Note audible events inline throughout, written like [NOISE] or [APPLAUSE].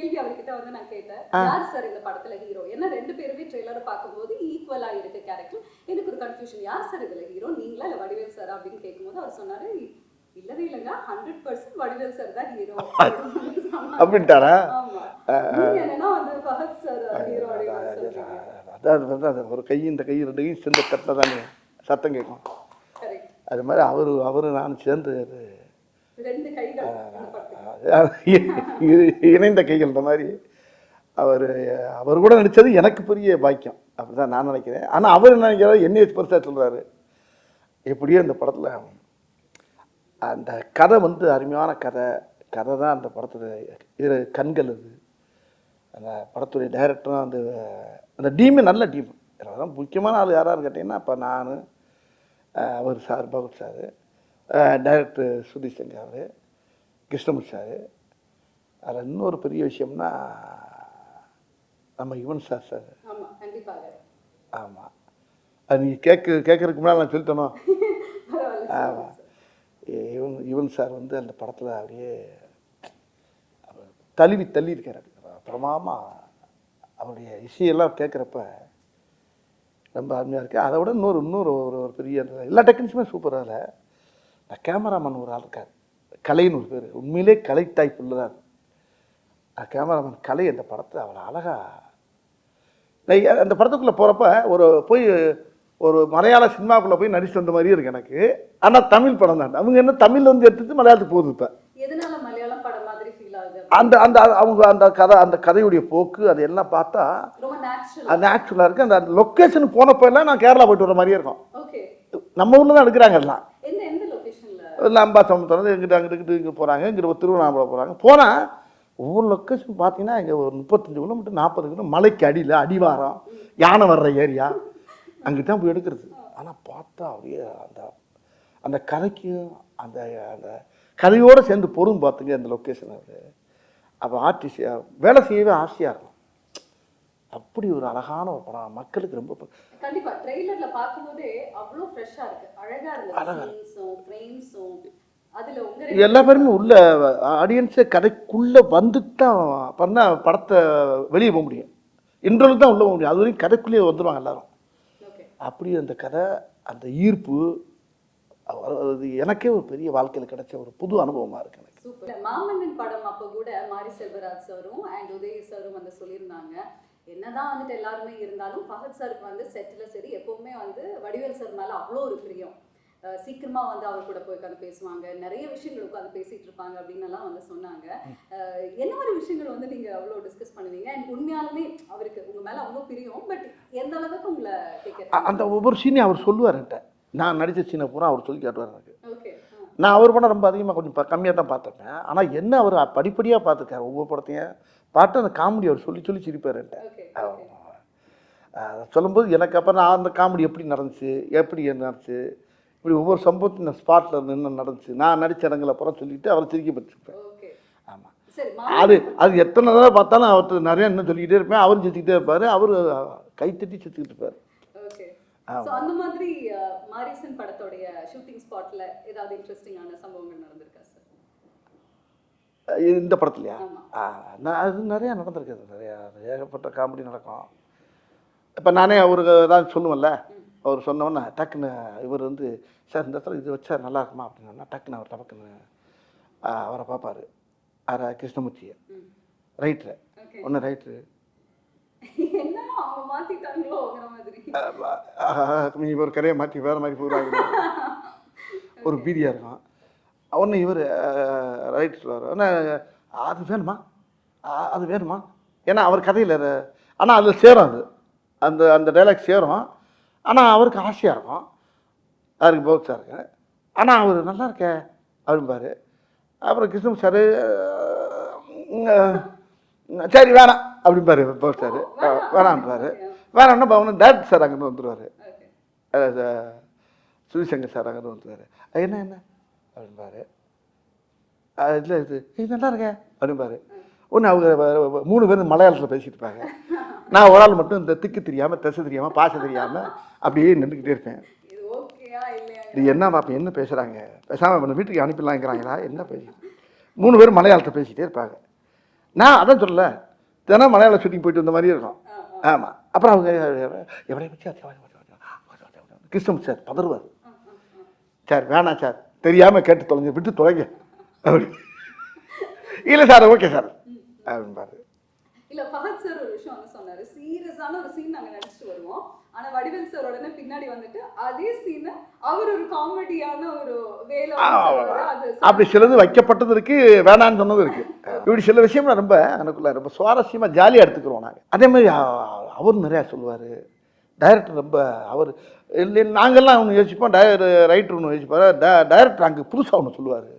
கேள்வி அவர்கிட்ட வந்து நான் கேட்டேன். யார் சார் இந்த படத்துல ஹீரோ ஏன்னா ரெண்டு பேருமே ட்ரெய்லரை பார்க்கும்போது ஈக்குவலா இருக்கு கேரக்டர் எனக்கு ஒரு கன்ஃபியூஷன் யார் சார் இதுல ஹீரோ நீங்களா இல்ல வடிவேல் சார் அப்படின்னு கேட்கும்போது அவர் சொன்னாரு இல்லவே இல்லைங்க. ஹண்ட்ரட் பர்சன்ட் வடிவேல் சார் தான் ஹீரோ [LAUGHS] அப்படின்ட்டாரா? என்னன்னா வந்து ஃபஹத் சார் ஹீரோ அதாவது வந்து அது ஒரு கை இந்த கை ரெண்டு கை சேர்ந்த தட்டில் தானே சத்தம் கேட்கும். அது மாதிரி அவர் அவர் நான் சேர்ந்து ரெண்டு இணைந்த கைகள் இந்த மாதிரி. அவர் அவர் கூட நடித்தது எனக்கு பெரிய பாக்கியம். அப்படி தான் நான் நினைக்கிறேன். ஆனால் அவர் என்ன நினைக்கிறாரு என்னைய பெருசாக சொல்கிறாரு எப்படியோ இந்த படத்தில் அந்த கதை வந்து அருமையான கதை. கதை தான் அந்த படத்தில் இது கண்கள் அது. அந்த படத்துடைய டைரக்டரும் அந்த அந்த டீமே நல்ல டீம் அதான் முக்கியமான ஆள் யாராக கேட்டிங்கன்னா அப்போ நான் அவர் sir Fahadh sir. Director Sudheesh Sankar Krishnamoorthy sir. அதில் இன்னொரு பெரிய விஷயம்னா நம்ம யுவன் சார் [LAUGHS] சார். ஆமாம் அது நீங்கள் கேட்க கேட்கறதுக்கு முன்னால் நான் பரவாயில்ல ஆமாம் யுவன் யுவன் சார் வந்து அந்த படத்தில் அப்படியே தழுவி தள்ளி இருக்கார் பிரமாமா அவருடைய இசையெல்லாம் கேட்குறப்ப ரொம்ப அருமையாக இருக்குது அதை விட இன்னொரு இன்னொரு ஒரு ஒரு பெரிய எல்லா டெக்னிக்ஸுமே சூப்பராக இல்லை. இந்த கேமராமேன் ஒரு ஆள் இருக்கார். கலைன்னு ஒரு பேர். உண்மையிலே கலை தாய்ப்புள்ள தான் கேமராமேன் கலை அந்த படத்தை அவ்வளோ அழகாக அந்த படத்துக்குள்ளே போகிறப்ப ஒரு போய் ஒரு மலையாள சினிமாக்குள்ளே போய் நடிச்சு வந்த மாதிரியே இருக்கு எனக்கு. ஆனால் தமிழ் படம் தான். அவங்க என்ன தமிழ் வந்து எடுத்துட்டு மலையாளத்துக்கு போகுது இப்போ. அந்த அந்த அவங்க அந்த கதை அந்த கதையுடைய போக்கு அது எல்லாம் பார்த்தா அது ஆக்சுவலாக இருக்குது அந்த லொக்கேஷன் போனப்போ எல்லாம் நான் கேரளா போயிட்டு வர மாதிரியே இருக்கும். நம்ம ஊரில் தான் எடுக்கிறாங்க எல்லாம். இல்லை அம்பாசம் திறந்து எங்கிட்ட அங்கிட்டு இங்கிட்டு இங்கே போகிறாங்க இங்கிட்ட திருவண்ணாமலை போகிறாங்க போனால் ஒவ்வொரு லொக்கேஷன் பார்த்தீங்கன்னா இங்கே ஒரு முப்பத்தஞ்சு கிலோமீட்டர் நாற்பது கிலோமீட்டர் மலைக்கு அடியில் அடிவாரம் யானை வர்ற ஏரியா அங்கிட்டு தான் போய் எடுக்கிறது. ஆனால் பார்த்தா அப்படியே அந்த அந்த கதைக்கும் அந்த அந்த கதையோடு சேர்ந்து பொருள் பார்த்துங்க அந்த லொக்கேஷன் அது அப்போ ஆர்டிஸ்ட் வேலை செய்யவே ஆசையாக இருக்கும். அப்படி ஒரு அழகான ஒரு படம். மக்களுக்கு ரொம்ப கண்டிப்பா. ட்ரெய்லர்ல பாக்கும்போதே அவ்வளவு ஃப்ரெஷ்ஷா இருக்கு. அழகா இருக்கு. எல்லா பேருமே உள்ள ஆடியன்ஸே கதைக்குள்ளே வந்துட்டு தான் அப்புறம் தான் படத்தை வெளியே போக முடியும். இன்ட்ரோலுக்கு தான் உள்ளே போக முடியும். அது வரைக்கும் கதைக்குள்ளேயே வந்துடுவாங்க எல்லாரும். அப்படி அந்த கதை அந்த ஈர்ப்பு அது எனக்கே ஒரு பெரிய வாழ்க்கையில் கிடைச்ச ஒரு புது அனுபவமாக இருக்கு எனக்கு. மாமன்னன் படம் அப்போ கூட மாரி செல்வராஜ் சாரும் அண்ட் உதய் சாரும் வந்து சொல்லியிருந்தாங்க. என்னதான் வந்துட்டு எல்லாருமே இருந்தாலும் ஃபஹத் சாருக்கு வந்து செட்டில் சரி எப்பவுமே வந்து வடிவேல் சார் மேலே அவ்வளோ ஒரு பிரியம். சீக்கிரமா வந்து அவர் கூட போய் உட்காந்து பேசுவாங்க. நிறைய விஷயங்கள் உட்காந்து பேசிட்டு இருப்பாங்க அப்படின்னு எல்லாம் வந்து சொன்னாங்க. என்ன மாதிரி விஷயங்கள் வந்து நீங்க அவ்வளோ டிஸ்கஸ் பண்ணுவீங்க? அண்ட் உண்மையாலுமே அவருக்கு உங்க மேல அவ்வளோ பிரியம் பட் எந்த அளவுக்கு உங்களை கேட்க அந்த ஒவ்வொரு சீனையும் அவர் சொல்லுவார்கிட்ட நான் நடித்த சீனை பூரா அவர் சொல்லி காட்டுவார் எனக்கு. நான் அவர் படம் ரொம்ப அதிகமாக கொஞ்சம் கம்மியாக தான் பார்த்துருப்பேன். ஆனால் என்ன அவர் படிப்படியாக பார்த்துருக்காரு ஒவ்வொரு படத்தையும். பார்த்து அந்த காமெடி அவர் சொல்லி சொல்லி சிரிப்பார் சொல்லும்போது எனக்கு அப்புறம் நான் அந்த காமெடி எப்படி நடந்துச்சு எப்படி நடந்துச்சு இப்படி ஒவ்வொரு சம்பவத்தையும் நான் ஸ்பாட்டில் நின்று நடந்துச்சு நான் நடிச்ச இடங்களை அப்புறம் சொல்லிட்டு அவரை சிரிக்க பற்றிருப்பேன் ஓகே. ஆமாம் அது அது எத்தனை தடவை பார்த்தாலும் அவர்கிட்ட நிறைய இன்னும் சொல்லிக்கிட்டே இருப்பேன். அவரும் சிரிச்சுக்கிட்டே இருப்பார். அவர் கைத்தட்டி சிரிச்சுக்கிட்டு இருப்பார். ஆமா. சோ அந்த மாதிரி மாரிசன் படத்தோடைய ஷூட்டிங் ஸ்பாட்ல ஏதாவது இன்ட்ரெஸ்டிங்கான சம்பவங்கள் நடந்திருக்கா சார் இந்த படத்துலையா? நான் அது நிறையா நடந்திருக்குது நிறையா ஏகப்பட்ட காமெடி நடக்கும். இப்போ நானே அவருக்கு ஏதாவது சொல்லுவேன்ல அவர் சொன்னோன்னே டக்குன்னு இவர் வந்து சார் இந்த இடத்துல இது வச்சா நல்லா இருக்குமா? அப்படின்னா டக்குன்னு அவர் டக்குன்னு ஆ, அவரை பார்ப்பாரு. ஆரா கிருஷ்ணமூர்த்தியை. ரைட்ரு ஒன்று ரைட்ரு அவங்க மாத்திட்டாங்களோங்கிற மாதிரி. நீ ஒரு கரையை மாற்றி வேறு மாதிரி போகிறாங்க [LAUGHS] ஒரு பீதியாக இருக்கும் ஒன்று இவர் ரைட் சொல்லுவார். ஆனால் அது வேணுமா? அது வேணுமா? ஏன்னா அவர் கதையில் ஆனால் அதில் சேரும் அது. அந்த அந்த டைலாக் சேரும். ஆனால் அவருக்கு ஆசையாக இருக்கும். அவருக்கு பௌத்ஸாக இருக்கு. ஆனால் அவர் நல்லா இருக்கே அப்படிம்பாரு. அப்புறம் கிருஷ்ணன் சார் சரி வேணாம் அப்படிம்பாரு பௌத் சார் வேணான்றாரு வேணாம்னா பவன் டேரக்டர் சார் அங்கேருந்து வந்துடுவார் சுதிசங்கர் சார் அங்கே வந்துருவாரு. என்ன என்ன? அப்படின்பாரு இல்லை இது இது நல்லா இருக்கே அப்படின்பாரு ஒன்று அவங்க மூணு பேரும் மலையாளத்தில் பேசிட்டு இருப்பாங்க. நான் ஒரு ஆள் மட்டும் இந்த திக்கு தெரியாமல் திசை தெரியாமல் பாச தெரியாமல் அப்படியே நின்றுக்கிட்டே இருப்பேன். இது என்ன பாப்பா என்ன பேசுகிறாங்க பேசாமல் வீட்டுக்கு அனுப்பிடலாங்கிறாங்களா? என்ன பேசி? மூணு பேரும் மலையாளத்தை பேசிக்கிட்டே இருப்பாங்க. நான் அதான் சொல்லல. தினம் மலையாள ஷூட்டிங் போயிட்டு வந்த மாதிரி இருக்கும். ஆமாம் அப்புறம் அவங்க எவடைய பற்றி கிருஷ்ணன் சார் பதறுவார். சார் வேணாம் சார். தெரியாமல் கேட்டு தொலைங்க விட்டு தொலைங்க. அப்படி. இல்லை சார் ஓகே சார். அப்படின்பாரு இல்ல ஃபஹத் சார் ஒரு விஷயம் வந்து சொன்னாரு. சீரியஸான ஒரு சீன் நாங்க நடிச்சிட்டு வருவோம். ஆனா வடிவேல் சார் உடனே பின்னாடி வந்துட்டு அதே சீனை அவர் ஒரு காமெடியான ஒரு வேலை அப்படி சிலது வைக்கப்பட்டது இருக்கு வேணான்னு சொன்னது இருக்கு. இப்படி சில விஷயம் ரொம்ப எனக்குள்ள ரொம்ப சுவாரஸ்யமாக ஜாலியாக எடுத்துக்கிறோம் நாங்கள் அதே மாதிரி அவர் நிறையா சொல்லுவார். டைரக்டர் ரொம்ப அவர் இல்லை நாங்கள்லாம் ஒன்று யோசிப்போம் டய ரைட்டர் ஒன்று யோசிப்பார். டைரக்டர் அங்கே புதுசாக ஒன்று சொல்லுவார்.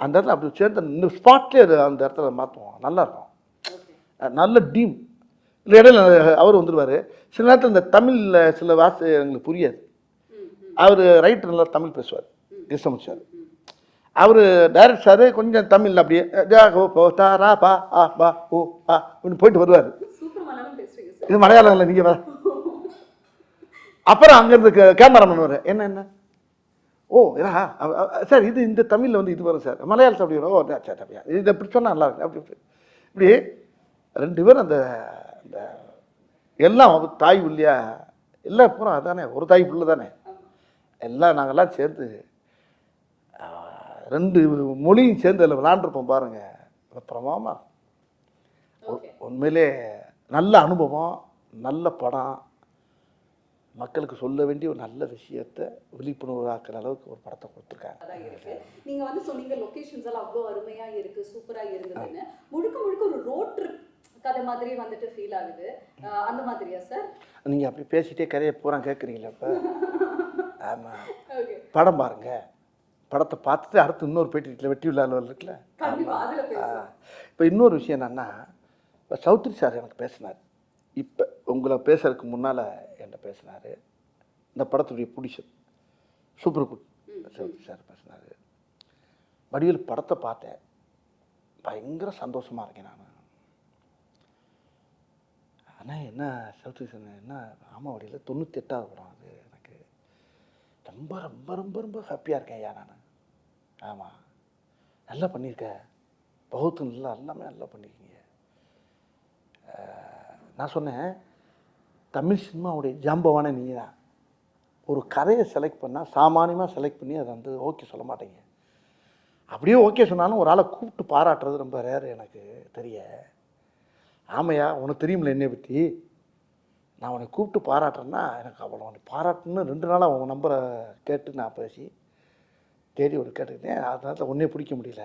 அந்த இடத்துல அப்படி சேர்ந்து ஸ்பாட்லேயே அந்த இடத்துல மாற்றுவோம் நல்லா இருக்கும். ஓகே அஹ் நல்ல டீம். இல்லை இடையில அவர் வந்துடுவார் சில நேரத்தில் இந்த தமிழில் சில வாசி எங்களுக்கு புரியாது. அவர் ரைட்டர் நல்லா தமிழ் பேசுவார். கிருஷ்ணமூர்த்தி சார் அவர் டைரக்ட் சார் கொஞ்சம் தமிழில் அப்படியே ஜா ஹோ போ தா ரா பா ஆ பா ஓ ஆ அப்படின்னு போயிட்டு வருவார். இது மலையாளம் இல்லை நீங்கள் வர அப்புறம் அங்கேருந்து கேமராமேன் வர என்ன என்ன? ஓ ஏடா அவ- சார் இது இந்த தமிழில் வந்து இது வரும் சார். மலையாளம் அப்படி வரும். ஓ சரி அப்படியா இது இப்படி சொன்னால் நல்லா இருக்கு. அப்படி இப்படி ரெண்டு பேரும் அந்த அந்த எல்லாம் தாய் இல்லையா எல்லாம் பூரா அதானே ஒரு தாய் பிள்ளை தானே. எல்லாம் நாங்கள்லாம் சேர்ந்து ரெண்டு மொழியும் சேர்ந்து அதில் விளாண்டுருப்போம் பாருங்கள் பிரமாமா உண்மையிலே நல்ல அனுபவம் நல்ல படம். மக்களுக்கு சொல்ல வேண்டிய ஒரு நல்ல விஷயத்தை விழிப்புணர்வாக்குற அளவுக்கு ஒரு படத்தை கொடுத்துருக்காங்க. அதான் இருக்கு. நீங்க வந்து சொன்னீங்க லொகேஷன்ஸ் எல்லாம் அவ்வளோ அருமையா இருக்கு சூப்பரா இருந்ததுன்னு. முழுக்க முழுக்க ஒரு ரோட் ட்ரிப் கதை மாதிரி வந்துட்டு ஃபீல் ஆகுது. அந்த மாதிரியா சார் நீங்கள் அப்படி பேசிட்டே கதையை பூரா கேட்குறீங்களா இப்போ? [LAUGHS] ஆமாம் படம் பாருங்க. படத்தை பார்த்துட்டு அடுத்து இன்னொரு பேட்டி வெட்டி விழாவில் இருக்குல்ல? இப்போ இன்னொரு விஷயம் என்னன்னா இப்போ சௌத்ரி சார் எனக்கு பேசினார். இப்போ உங்களை பேசுறதுக்கு முன்னால் என்கிட்ட பேசினார். இந்த படத்துடைய புடிஷன் சூப்பர் குட் சௌத்ரி சார் பேசினார். வடிவேல் படத்தை பார்த்தேன். பயங்கர சந்தோஷமாக இருக்கேன் நான். ஆனால் என்ன சௌத்ரி என்ன? ஆமாம் தொண்ணூற்றி எட்டாவது படம் அது எனக்கு ரொம்ப ரொம்ப ரொம்ப ரொம்ப ஹாப்பியாக இருக்கேன் ஐயா நான். ஆமாம் நல்லா பண்ணியிருக்க பௌத்தம் நல்லா எல்லாமே நல்லா பண்ணியிருக்கீங்க நான் சொன்னேன் தமிழ் சினிமாவுடைய ஜாம்பவான நீ தான் ஒரு கதையை செலக்ட் பண்ணால் சாமானியமாக செலக்ட் பண்ணி அதை வந்து ஓகே சொல்ல மாட்டேங்க. அப்படியே ஓகே சொன்னாலும் ஒரு ஆளை கூப்பிட்டு பாராட்டுறது ரொம்ப ரேர் எனக்கு தெரிய. ஆமையா உனக்கு தெரியுமில்ல என்னை பற்றி நான் உன்னை கூப்பிட்டு பாராட்டுறேன்னா எனக்கு அவ்வளோ உன்னை பாராட்டணும்னு ரெண்டு நாளாக உன் நம்பரை கேட்டு நான் பேசி தேடி ஒரு கேட்டுக்கிட்டேன். அதனால ஒன்றே பிடிக்க முடியல.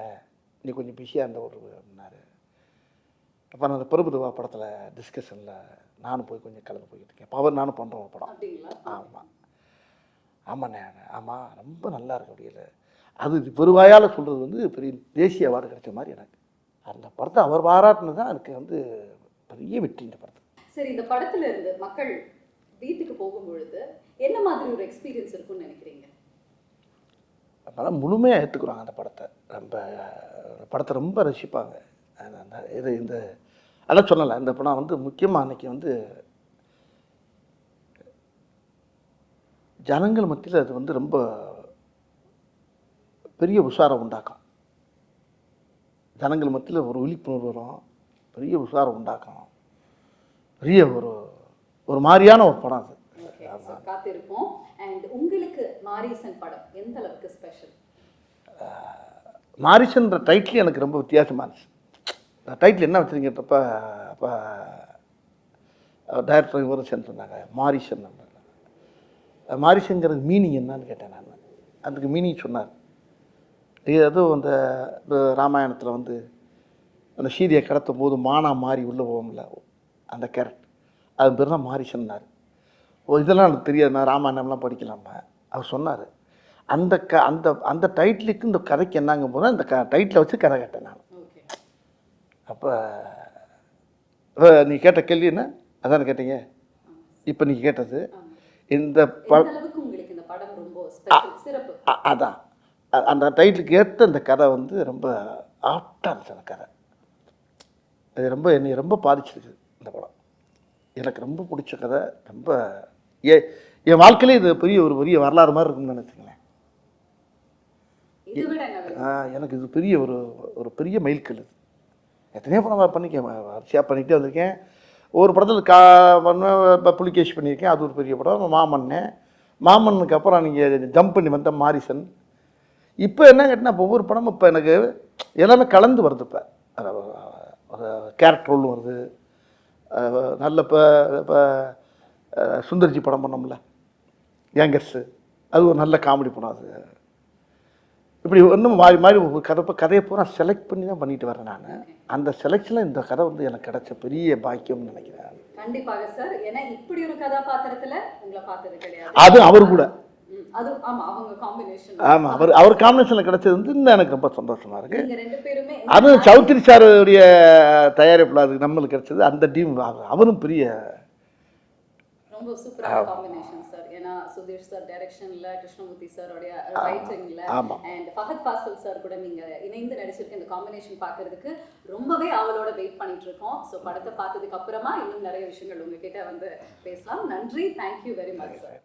நீ கொஞ்சம் பிஸியாக இருந்த ஒரு அப்படின்னாரு அப்போ நான் அந்த பிரபுதவா படத்தில் டிஸ்கஷனில் நானும் போய் கொஞ்சம் கலந்து போய்கிட்டு இருக்கேன். பவர் நானும் பண்ணுறோம் ஒரு படம். ஆமாம் ஆமாண்ணே ஆமாம் ரொம்ப நல்லா இருக்கு அப்படியில. அது பெருவாயால் சொல்கிறது வந்து பெரிய தேசிய அவார்டு கிடைச்ச மாதிரி எனக்கு. அந்த படத்தை அவர் பாராட்டினது தான் எனக்கு வந்து பெரிய வெற்றி இந்த படத்தை சரி இந்த படத்துல இருந்து மக்கள் வீட்டுக்கு போகும் பொழுது என்ன மாதிரி ஒரு எக்ஸ்பீரியன்ஸ் இருக்கும்னு நினைக்கிறீங்க? அதனால் முழுமையாக ஏற்றுக்குறாங்க அந்த படத்தை. ரொம்ப படத்தை ரொம்ப ரசிப்பாங்க. இது இந்த அதான் சொல்லலை. இந்த படம் வந்து முக்கியமாக அன்னைக்கு வந்து ஜனங்கள் மத்தியில் அது வந்து ரொம்ப பெரிய உஷாரம் உண்டாக்கும். ஜனங்கள் மத்தியில் ஒரு விழிப்புணர்வு வரும். பெரிய உஷாரம் உண்டாக்கும் பெரிய ஒரு ஒரு மாதிரியான ஒரு படம் அது. காத்திருப்போம். அண்ட் உங்களுக்கு மாரிசன் படம் எந்த அளவுக்கு ஸ்பெஷல் மாரிசன்ற டைட்டில் எனக்கு ரொம்ப வித்தியாசமாக இருந்துச்சு. அந்த டைட்டில் என்ன வச்சுருங்கன்றப்ப அப்போ டைரக்டர் சேர்ந்து சொன்னாங்க மாரிசன் மாரிசங்கிறது மீனிங் என்னன்னு கேட்டேன் நான். அதுக்கு மீனிங் சொன்னார். இது அதுவும் அந்த ராமாயணத்தில் வந்து அந்த சீதையை கடத்தும் போது மானா மாறி உள்ளே போகும்ல அந்த கேரக்டர் அது பேர் தான் மாரிசன்னார். ஓ இதெல்லாம் எனக்கு தெரியாது நான் ராமாயணம்லாம் படிக்கலாமா? அவர் சொன்னார். அந்த க அந்த அந்த டைட்டிலுக்கு இந்த கதைக்கு என்னங்கும் போது அந்த க டைட்டிலை வச்சு கதை கேட்டேன் நான். ஓகே. அப்போ நீ கேட்ட கேள்வி என்ன? அதானே கேட்டீங்க? இப்போ நீ கேட்டது. இந்த ப அதான். அந்த டைட்டிலுக்கு ஏற்ற இந்த கதை வந்து ரொம்ப ஆப்டாக இருந்துச்சு அந்த கதை. அது ரொம்ப என்னை ரொம்ப பாதிச்சிருக்கு இந்த படம். எனக்கு ரொம்ப பிடிச்ச கதை ரொம்ப ஏ என் வாழ்க்கையிலே இது பெரிய ஒரு பெரிய வரலாறு மாதிரி இருக்குன்னு நினச்சிங்களேன் எனக்கு இது பெரிய ஒரு ஒரு பெரிய மைல்கல் இது. எத்தனையோ படம் பண்ணிக்கேன் வரிசையாக பண்ணிகிட்டே வந்திருக்கேன். ஒரு படத்தில் கா பண்ண புலிகேஷ் பண்ணியிருக்கேன். அது ஒரு பெரிய படம். மாமன்னு மாமன்னுக்கு அப்புறம் நீங்கள் ஜம்ப் பண்ணி வந்த மாரிசன். இப்போ என்ன கேட்டினா இப்போ ஒவ்வொரு படமும் இப்போ எனக்கு எல்லாமே கலந்து வருது இப்போ. ஒரு கேரக்டர் ரோல் வருது. நல்ல இப்போ இப்போ சுந்தர்ஜி படம் பண்ணோம்ல யங்கர்ஸு அது ஒரு நல்ல காமெடி படம் அது. இப்படி இன்னும் மாறி மாறி ஒரு கதை இப்போ கதையை பூரா செலக்ட் பண்ணி தான் பண்ணிட்டு வரேன் நான். அந்த செலெக்ஷனில் இந்த கதை வந்து எனக்கு கிடைச்ச பெரிய பாக்கியம்னு நினைக்கிறேன். கண்டிப்பாக சார். ஏன்னா இப்படி ஒரு கதாபாத்திரத்துல உங்களை பார்த்தது கிடையாது. அது அவர் கூட. அது ஆமா அவங்க காம்பினேஷன் ஆமாம் அவர் அவர் காம்பினேஷனில் கிடைச்சது வந்து இன்னும் எனக்கு ரொம்ப சந்தோஷமாக இருக்குது நீங்க ரெண்டு பேருமே அதுவும் சௌத்ரி சாருடைய தயாரிப்பில் அது நம்மளுக்கு கிடைச்சது அந்த டீம் அவரும் பெரிய ரொம்ப சூப்பரான காம்பினேஷன் சார் ஏன்னா சுதீஷ் சார் டைரக்ஷன்ல கிருஷ்ணமூர்த்தி சாரோடைய ரைட்டிங்ல ஆமா. அண்ட் ஃபஹத் ஃபாசில் சார் கூட நீங்க இணைந்து நடிச்சிருக்க இந்த காம்பினேஷன் பார்க்கிறதுக்கு ரொம்பவே அவளோட வெயிட் பண்ணிட்டு இருக்கோம். ஸோ படத்தை பார்த்ததுக்கு அப்புறமா இன்னும் நிறைய விஷயங்கள் உங்ககிட்ட வந்து பேசலாம். நன்றி. Thank you very much sir